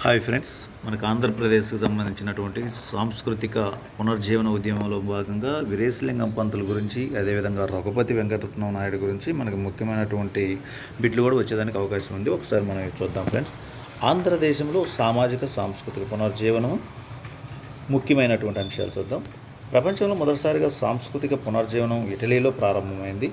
Hi friends మనకు ఆంధ్రప్రదేశ్కి సంబంధించినటువంటి సాంస్కృతిక పునర్జీవన ఉద్యమంలో భాగంగా వీరేశలింగం పంతుల గురించి అదేవిధంగా రఘుపతి వెంకటరత్నం నాయుడు గురించి మనకు ముఖ్యమైనటువంటి బిట్లు కూడా వచ్చేదానికి అవకాశం ఉంది. ఒకసారి మనం చూద్దాం ఫ్రెండ్స్. ఆంధ్రదేశంలో సామాజిక సాంస్కృతిక పునర్జీవనం ముఖ్యమైనటువంటి అంశాలు చూద్దాం. ప్రపంచంలో మొదటిసారిగా సాంస్కృతిక పునర్జీవనం ఇటలీలో ప్రారంభమైంది.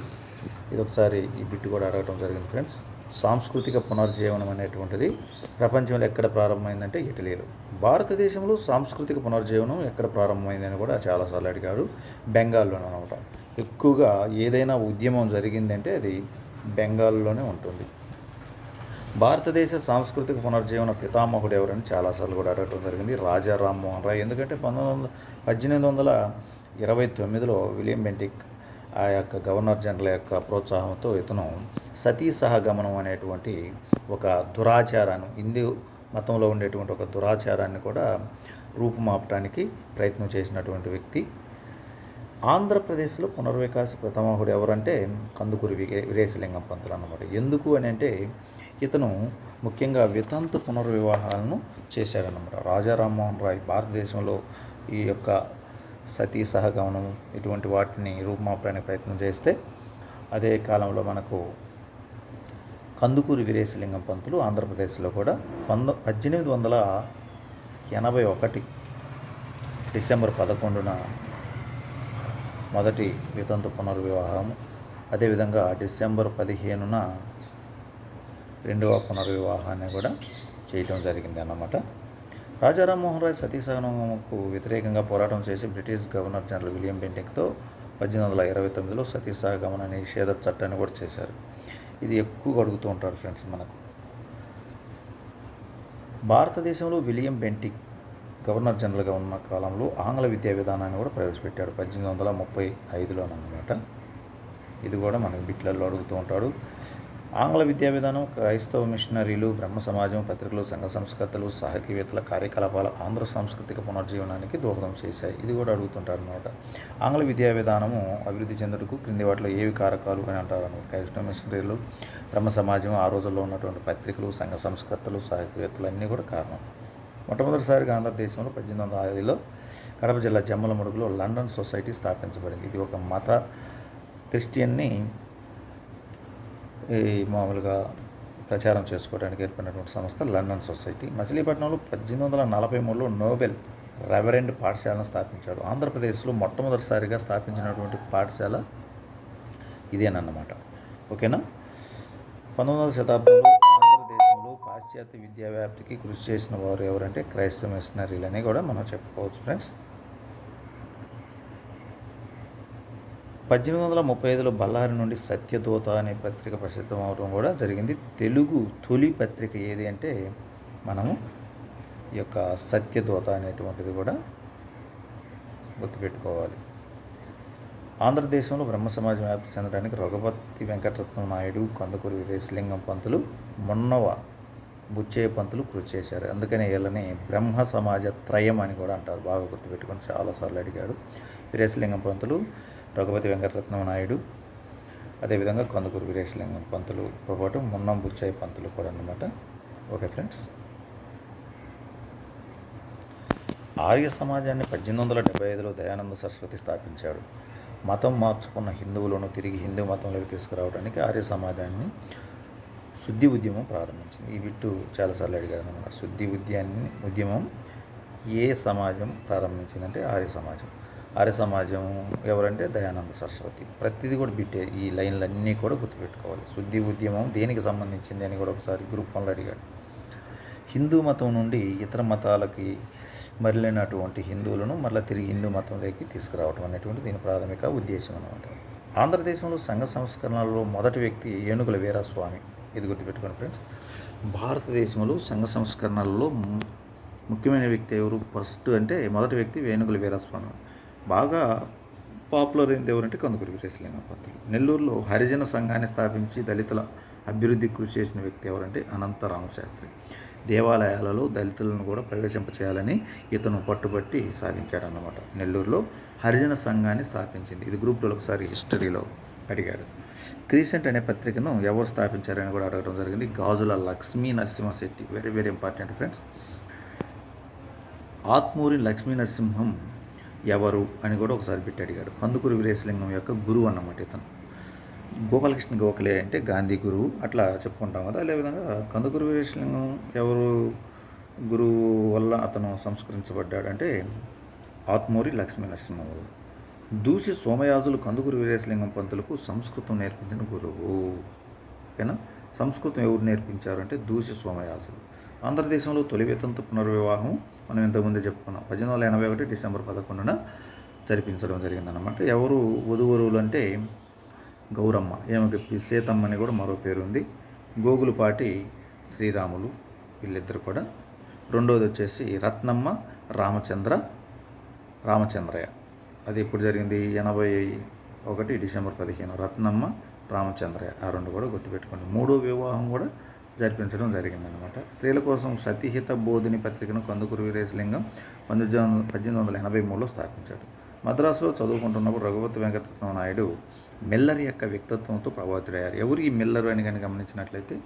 ఇది ఒకసారి ఈ బిట్టు కూడా అడగడం జరిగింది ఫ్రెండ్స్. సాంస్కృతిక పునర్జీవనం అనేటువంటిది ప్రపంచంలో ఎక్కడ ప్రారంభమైందంటే ఇటలీలో. భారతదేశంలో సాంస్కృతిక పునర్జీవనం ఎక్కడ ప్రారంభమైందని కూడా చాలాసార్లు అడిగాడు బెంగాల్లోనే అనమాట. ఎక్కువగా ఏదైనా ఉద్యమం జరిగిందంటే అది బెంగాల్లోనే ఉంటుంది. భారతదేశ సాంస్కృతిక పునర్జీవన పితామహుడు ఎవరని చాలాసార్లు కూడా అడగటం జరిగింది. రాజా రామ్మోహన్ రాయ్. ఎందుకంటే పంతొమ్మిది వందల పద్దెనిమిది వందల ఇరవై తొమ్మిదిలో విలియం బెంటిక్ ఆ యొక్క గవర్నర్ జనరల్ యొక్క ప్రోత్సాహంతో ఇతను సతీ సహగమనం అనేటువంటి ఒక దురాచారాన్ని హిందూ మతంలో ఉండేటువంటి ఒక దురాచారాన్ని కూడా రూపుమాపటానికి ప్రయత్నం చేసినటువంటి వ్యక్తి. ఆంధ్రప్రదేశ్లో పునర్వికాస ప్రథమాహుడు ఎవరంటే కందుకూరి విగే- వీరేశలింగం పంతులు అన్నమాట. ఎందుకు అని అంటే ఇతను ముఖ్యంగా వితంతు పునర్వివాహాలను చేశాడనమాట రాజా రామ్మోహన్ రాయ్ భారతదేశంలో ఈ యొక్క సతీ సహగమనం ఇటువంటి వాటిని రూపుమాపడానికి ప్రయత్నం చేస్తే అదే కాలంలో మనకు కందుకూరి వీరేశలింగం పంతులు ఆంధ్రప్రదేశ్లో కూడా పంద పద్దెనిమిది వందల ఎనభై ఒకటి డిసెంబర్ పదకొండున మొదటి వితంతు పునర్వివాహం అదేవిధంగా డిసెంబర్ పదిహేనున రెండవ పునర్వివాహాన్ని కూడా చేయటం జరిగింది అన్నమాట రాజా రామ్మోహన్ రాయ్ సతీ వ్యతిరేకంగా పోరాటం చేసి బ్రిటిష్ గవర్నర్ జనరల్ విలియం బెంటింగ్తో పద్దెనిమిది వందల ఇరవై తొమ్మిదిలో సతీసహగమన నిషేధ చట్టాన్ని కూడా చేశారు. ఇది ఎక్కువగా అడుగుతూ ఉంటారు ఫ్రెండ్స్ మనకు. భారతదేశంలో విలియం బెంటిక్ గవర్నర్ జనరల్గా ఉన్న కాలంలో ఆంగ్ల విద్యా విధానాన్ని కూడా ప్రవేశపెట్టాడు. పద్దెనిమిది వందల ముప్పై ఐదులోనమాట ఇది కూడా మనకి బిట్లలో అడుగుతూ ఉంటాడు. ఆంగ్ల విద్యా విధానం క్రైస్తవ మిషనరీలు బ్రహ్మ సమాజం పత్రికలు సంఘ సంస్కర్తలు సాహితీవేత్తల కార్యకలాపాలు ఆంధ్ర సాంస్కృతిక పునర్జీవనానికి దోహదం చేశాయి. ఇది కూడా అడుగుతుంటారు అనమాట ఆంగ్ల విద్యా విధానము అభివృద్ధి చెందుటకు క్రింది వాటిలో ఏవి కారకాలు అని అంటారు అనమాట క్రైస్తవ మిషనరీలు బ్రహ్మ సమాజం ఆ రోజుల్లో ఉన్నటువంటి పత్రికలు సంఘ సంస్కర్తలు సాహితీవేత్తలు అన్నీ కూడా కారణం. మొట్టమొదటిసారిగా ఆంధ్రదేశంలో పద్దెనిమిది వందల ఐదులో కడప జిల్లా జమ్మలమడుగులో లండన్ సొసైటీ స్థాపించబడింది. ఇది ఒక మత క్రిస్టియన్ని ఈ మామూలుగా ప్రచారం చేసుకోవడానికి ఏర్పడినటువంటి సంస్థ లండన్ సొసైటీ మచిలీపట్నంలో పద్దెనిమిది వందల నలభై మూడులో నోబెల్ రెవరెండ్ పాఠశాలను స్థాపించాడు. ఆంధ్రప్రదేశ్లో మొట్టమొదటిసారిగా స్థాపించినటువంటి పాఠశాల ఇదేనన్నమాట. ఓకేనా? పంతొమ్మిదవ శతాబ్దంలో ఆంధ్రదేశంలో పాశ్చాత్య విద్యా వ్యాప్తికి కృషి చేసిన వారు ఎవరంటే క్రైస్తవ మిషనరీలు అని కూడా మనం చెప్పుకోవచ్చు ఫ్రెండ్స్. పద్దెనిమిది వందల ముప్పై ఐదులో బళ్ళారి నుండి సత్యదూత అనే పత్రిక ప్రసిద్ధం అవడం కూడా జరిగింది. తెలుగు తొలి పత్రిక ఏది అంటే మనము ఈ యొక్క సత్యదూత అనేటువంటిది కూడా గుర్తుపెట్టుకోవాలి. ఆంధ్రదేశంలో బ్రహ్మ సమాజం వ్యాప్తి చెందడానికి రఘుపతి వెంకటరత్న నాయుడు కందుకూరి వీరేశలింగం పంతులు మున్నవ బుచ్చయ్య పంతులు కృషి చేశారు. అందుకనే వీళ్ళని బ్రహ్మ సమాజ త్రయం అని కూడా అంటారు. బాగా గుర్తుపెట్టుకొని చాలాసార్లు అడిగాడు. వీరేశలింగం పంతులు రఘుపతి వెంకటరత్నం నాయుడు అదేవిధంగా కందుకూరు వీరేశలింగం పంతులు పాటు మున్నం బుచ్చాయి పంతులు కూడా అన్నమాట. Okay friends. ఆర్య సమాజాన్ని పద్దెనిమిది వందల డెబ్బై ఐదులో దయానంద సరస్వతి స్థాపించాడు. మతం మార్చుకున్న హిందువులను తిరిగి హిందూ మతంలోకి తీసుకురావడానికి ఆర్య సమాజాన్ని శుద్ధి ఉద్యమం ప్రారంభించింది. ఈ బిట్టు చాలాసార్లు అడిగారు అనమాట శుద్ధి ఉద్యాన్ని ఉద్యమం ఏ సమాజం ప్రారంభించిందంటే ఆర్య సమాజం. ఆర్య సమాజం ఎవరంటే దయానంద సరస్వతి. ప్రతిదీ కూడా బిట్టే ఈ లైన్లన్నీ కూడా గుర్తుపెట్టుకోవాలి. శుద్ధి ఉద్యమం దేనికి సంబంధించింది అని కూడా ఒకసారి గ్రూప్ వన్లో అడిగాడు. హిందూ మతం నుండి ఇతర మతాలకి మరలినటువంటి హిందువులను మళ్ళీ తిరిగి హిందూ మతంలోకి తీసుకురావడం అనేటువంటి దీని ప్రాథమిక ఉద్దేశం అనమాట ఆంధ్రదేశంలో సంఘ సంస్కరణలలో మొదటి వ్యక్తి ఏనుగుల వీరాస్వామి. ఇది గుర్తుపెట్టుకోండి ఫ్రెండ్స్. భారతదేశంలో సంఘ సంస్కరణలలో ముఖ్యమైన వ్యక్తి ఎవరు? ఫస్ట్ అంటే మొదటి వ్యక్తి వేణుగుల వీరాస్వామి. బాగా పాపులర్ అయింది ఎవరంటే కందుకూరి వీరేశలింగం పంతులు నెల్లూరులో హరిజన సంఘాన్ని స్థాపించి దళితుల అభివృద్ధి కృషి చేసిన వ్యక్తి ఎవరంటే అనంతరామ శాస్త్రి. దేవాలయాలలో దళితులను కూడా ప్రవేశింపచేయాలని ఇతను పట్టుబట్టి సాధించాడన్నమాట నెల్లూరులో హరిజన సంఘాన్ని స్థాపించింది. ఇది గ్రూప్ టూలో ఒకసారి హిస్టరీలో అడిగాడు క్రీసెంట్ అనే పత్రికను ఎవరు స్థాపించారని కూడా అడగడం జరిగింది. Gajula Lakshmi Narasimhasetti. Very very important friends Atmuri Lakshmi Narasimham ఎవరు అని కూడా ఒకసారి పెట్టి అడిగాడు. కందుకూరి వీరేశలింగం యొక్క గురువు అన్నమాట ఇతను. గోపాలకృష్ణ గోఖలే అంటే గాంధీ గురువు. అట్లా చెప్పుకుంటాం కదా. అదేవిధంగా కందుకూరి వీరేశలింగం ఎవరు గురువు వల్ల అతను సంస్కరించబడ్డాడు అంటే ఆత్మూరి లక్ష్మీ నరసింహం దూసి సోమయాజులు కందుకూరి వీరేశలింగం పంతులకు సంస్కృతం నేర్పించిన గురువు. ఓకేనా? సంస్కృతం ఎవరు నేర్పించారు అంటే దూసి సోమయాజులు. ఆంధ్రదేశంలో తొలి వితంతు పునర్వివాహం మనం ఇంతకుముందే చెప్పుకున్నాం. పద్దెనిమిది వందల ఎనభై ఒకటి డిసెంబర్ పదకొండున జరిపించడం జరిగిందనమాట ఎవరు వధువరువులు అంటే గౌరమ్మ ఏమకి సీతమ్మ అని కూడా మరో పేరు ఉంది. గోగులపాటి శ్రీరాములు వీళ్ళిద్దరు కూడా. రెండోది వచ్చేసి రత్నమ్మ రామచంద్ర రామచంద్రయ్య. అది ఇప్పుడు జరిగింది? ఎనభై ఒకటి డిసెంబర్ పదిహేను. రత్నమ్మ రామచంద్రయ్య. ఆ రెండు కూడా గుర్తుపెట్టుకోండి. మూడో వివాహం కూడా జరిపించడం జరిగిందనమాట స్త్రీల కోసం సతీహిత బోధిని పత్రికను కందుకూరు వీరేశలింగం పంతొమ్మిది పద్దెనిమిది వందల ఎనభై మూడులో స్థాపించాడు. మద్రాసులో చదువుకుంటున్నప్పుడు రఘుపతి వెంకటరత్న నాయుడు మిల్లర్ యొక్క వ్యక్తిత్వంతో ప్రభావితుడయ్యారు. ఎవరు ఈ మిల్లర్ అని కానీ గమనించినట్లయితే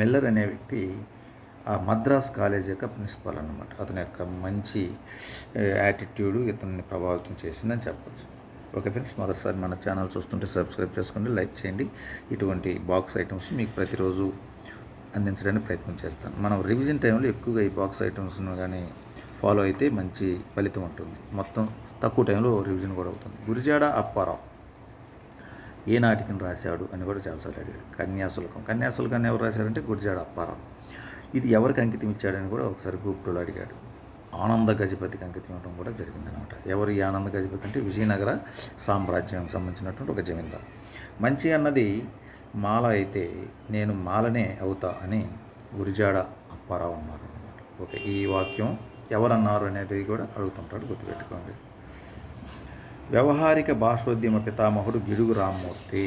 మిల్లర్ అనే వ్యక్తి ఆ మద్రాస్ కాలేజ్ యొక్క ప్రిన్సిపాల్ అనమాట అతని యొక్క మంచి యాటిట్యూడ్ ఇతన్ని ప్రభావితం చేసిందని చెప్పవచ్చు ఓకే ఫ్రెండ్స్ మొదటిసారి మన ఛానల్ చూస్తుంటే సబ్స్క్రైబ్ చేసుకోండి లైక్ చేయండి. ఇటువంటి బాక్స్ ఐటమ్స్ మీకు ప్రతిరోజు అందించడానికి ప్రయత్నం చేస్తాను మనం రివిజన్ టైంలో ఎక్కువగా ఈ బాక్స్ ఐటమ్స్ను కానీ ఫాలో అయితే మంచి ఫలితం ఉంటుంది. మొత్తం తక్కువ టైంలో రివిజన్ కూడా అవుతుంది. గురిజాడ అప్పారావు ఏ నాటికని రాశాడు అని కూడా చాలాసార్లు అడిగాడు. కన్యాశుల్కం కన్యాశుల్కాన్ని ఎవరు రాశారంటే గురిజాడ అప్పారావు. ఇది ఎవరికి అంకితం ఇచ్చాడని కూడా ఒకసారి గ్రూప్ టూలో అడిగాడు. ఆనంద గజపతికి అంకితం ఇవ్వడం కూడా జరిగిందనమాట ఎవరు ఈ ఆనంద గజపతి అంటే విజయనగర సామ్రాజ్యం సంబంధించినటువంటి ఒక జమీందారు. మంచి అన్నది మాల అయితే నేను మాలనే అవుతా అని గురిజాడ అప్పారావు అన్నారు అనమాట ఓకే ఈ వాక్యం ఎవరన్నారు అనేది కూడా అడుగుతుంటాడు గుర్తుపెట్టుకోండి. వ్యవహారిక భాషోద్యమ పితామహుడు గిడుగు రామ్మూర్తి.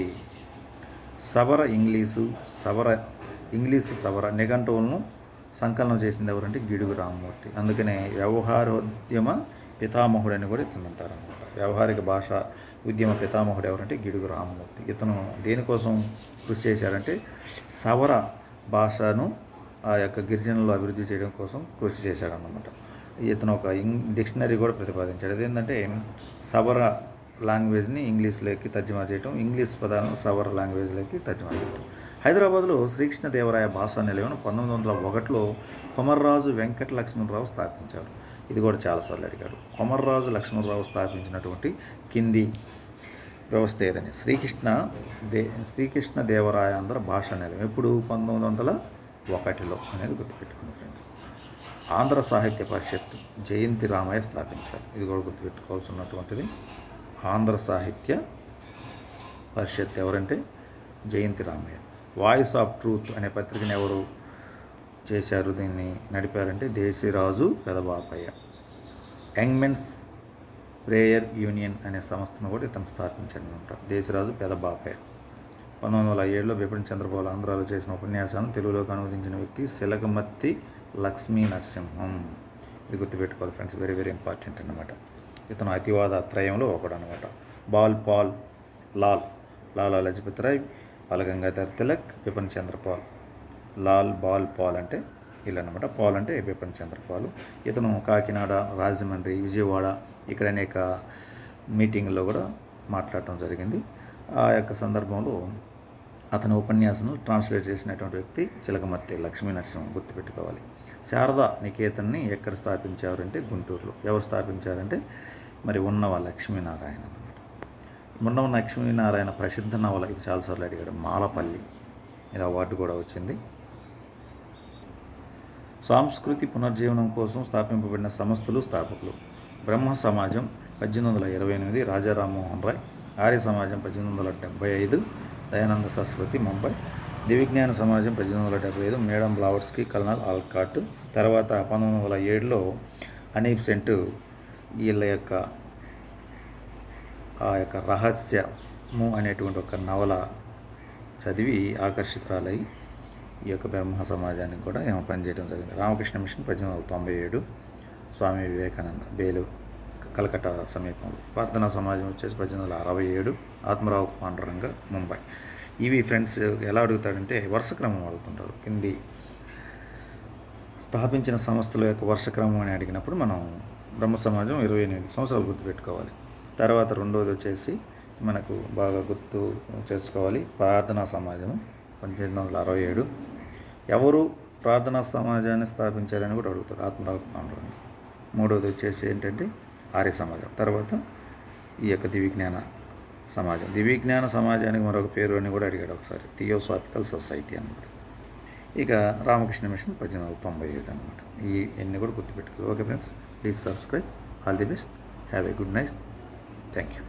సవర ఇంగ్లీషు సవర ఇంగ్లీషు సవర నిఘంటువులను సంకలనం చేసింది ఎవరంటే గిడుగు రామ్మూర్తి. అందుకనే వ్యవహారోద్యమ పితామహుడు అని కూడా ఇతను అంటారు అనమాట వ్యవహారిక భాష ఉద్యమ పితామహుడు ఎవరంటే గిడుగు రామమూర్తి. ఇతను దేనికోసం కృషి చేశాడంటే సవర భాషను ఆ యొక్క గిరిజనులు అభివృద్ధి చేయడం కోసం కృషి చేశాడనమాట ఇతను ఒక ఇంగ్ డిక్షనరీ కూడా ప్రతిపాదించాడు. అదేంటంటే సవర లాంగ్వేజ్ని ఇంగ్లీష్లోకి తర్జుమా చేయటం ఇంగ్లీష్ పదాలను సవర లాంగ్వేజ్లోకి తర్జుమా చేయటం. హైదరాబాద్లో శ్రీకృష్ణదేవరాయ భాషా నిలయం పంతొమ్మిది వందల ఒకటిలో కొమర్రాజు వెంకట లక్ష్మణరావు స్థాపించారు. ఇది కూడా చాలాసార్లు అడిగాడు. కొమర్రాజు లక్ష్మణరావు స్థాపించినటువంటి కింది వ్యవస్థ ఏదని శ్రీకృష్ణ దే శ్రీకృష్ణ దేవరాయాంధ్ర భాషా నిలయం. ఎప్పుడు? పంతొమ్మిది వందల ఒకటిలో అనేది గుర్తుపెట్టుకోండి ఫ్రెండ్స్. ఆంధ్ర సాహిత్య పరిషత్ జయంతి రామయ్య స్థాపించారు. ఇది కూడా గుర్తుపెట్టుకోవాల్సి ఉన్నటువంటిది. ఆంధ్ర సాహిత్య పరిషత్ ఎవరంటే Jayanthi Ramayya. Voice of truth అనే పత్రికను ఎవరు చేశారు దీన్ని నడిపారంటే Desiraju Pedabapayya. Young men's prayer union అనే సంస్థను కూడా ఇతను స్థాపించాడు అనమాట. దేశరాజు పెదబాపయ్య. పంతొమ్మిది వందల ఏడులో బిపిన్ చంద్రబాబు ఆంధ్రాలో చేసిన ఉపన్యాసాలను తెలుగులోకి అనువదించిన వ్యక్తి శిలకమర్తి లక్ష్మీ నరసింహం. ఇది గుర్తుపెట్టుకోవాలి ఫ్రెండ్స్ వెరీ వెరీ ఇంపార్టెంట్ అనమాట ఇతను అతివాద త్రయంలో ఒకడు అనమాట బాల్ పాల్ లాల్ లాలా లజపతి రాయ్ బాల గంగాధర్ తిలక్ బిపిన్ చంద్రపాల్. లాల్ బాల్ పాల్ అంటే ఇలా అనమాట పాల్ అంటే బిపిన్ చంద్రపాల్ ఇతను కాకినాడ రాజమండ్రి విజయవాడ ఇక్కడ అనేక మీటింగ్లో కూడా మాట్లాడటం జరిగింది. ఆ యొక్క సందర్భంలో అతని ఉపన్యాసం ట్రాన్స్లేట్ చేసినటువంటి వ్యక్తి చిలకమర్తి లక్ష్మీ నరసింహం గుర్తుపెట్టుకోవాలి. శారదా నికేతన్ని ఎక్కడ స్థాపించారు అంటే గుంటూరులో. ఎవరు స్థాపించారంటే మరి ఉన్నవ లక్ష్మీనారాయణ అనమాట ఉన్నవ లక్ష్మీనారాయణ ప్రసిద్ధ నవల ఇది చాలాసార్లు అడిగాడు. మాలపల్లి ఇది అవార్డు కూడా వచ్చింది. సాంస్కృతి పునర్జీవనం కోసం స్థాపింపబడిన సంస్థలు స్థాపకులు. బ్రహ్మ సమాజం పద్దెనిమిది వందల ఇరవై ఎనిమిది రాజా రామ్మోహన్ రాయ్. ఆర్య సమాజం పద్దెనిమిది వందల డెబ్బై ఐదు దయానంద సరస్వతి ముంబై. దివిజ్ఞాన సమాజం పద్దెనిమిది వందల డెబ్బై ఐదు మేడం బ్లావర్స్కి కల్నల్ ఆల్కాట్. తర్వాత పంతొమ్మిది వందల ఏడులో అనీప్ సెంట్ వీళ్ళ యొక్క ఆ యొక్క రహస్యము అనేటువంటి ఒక నవల చదివి ఆకర్షితురాలై ఈ యొక్క బ్రహ్మ సమాజానికి కూడా ఏమో పనిచేయడం జరిగింది. రామకృష్ణ మిషన్ పద్దెనిమిది వందల తొంభై ఏడు స్వామి వివేకానంద బేలు కలకట్టా సమీపంలో. ప్రార్థనా సమాజం వచ్చేసి పద్దెనిమిది వందల అరవై ఏడు ఆత్మరావు పాండురంగ ముంబై. ఇవి ఫ్రెండ్స్ ఎలా అడుగుతాడంటే వరుస క్రమం అడుగుతుంటారు. కింది స్థాపించిన సంస్థల యొక్క వర్షక్రమం అని అడిగినప్పుడు మనం బ్రహ్మ సమాజం ఇరవై ఎనిమిది సంవత్సరాలు గుర్తుపెట్టుకోవాలి. తర్వాత రెండోది వచ్చేసి మనకు బాగా గుర్తు చేసుకోవాలి. ప్రార్థనా సమాజం పద్దెనిమిది వందల అరవై ఏడు ఎవరు ప్రార్థనా సమాజాన్ని స్థాపించారని కూడా అడుగుతారు ఆత్మరాత్మానుడు మూడవది వచ్చేసి ఏంటంటే ఆర్య సమాజం. తర్వాత ఈ యొక్క దివిజ్ఞాన సమాజం. దివిజ్ఞాన సమాజానికి మరొక పేరు అని కూడా అడిగాడు ఒకసారి. థియోసాఫికల్ సొసైటీ అనమాట ఇక రామకృష్ణ మిషన్ పద్దెనిమిది వందల తొంభై ఏడు అనమాట ఈ ఎన్ని కూడా గుర్తుపెట్టుకోవాలి okay friends please subscribe. All the best. Have a good night. Thank you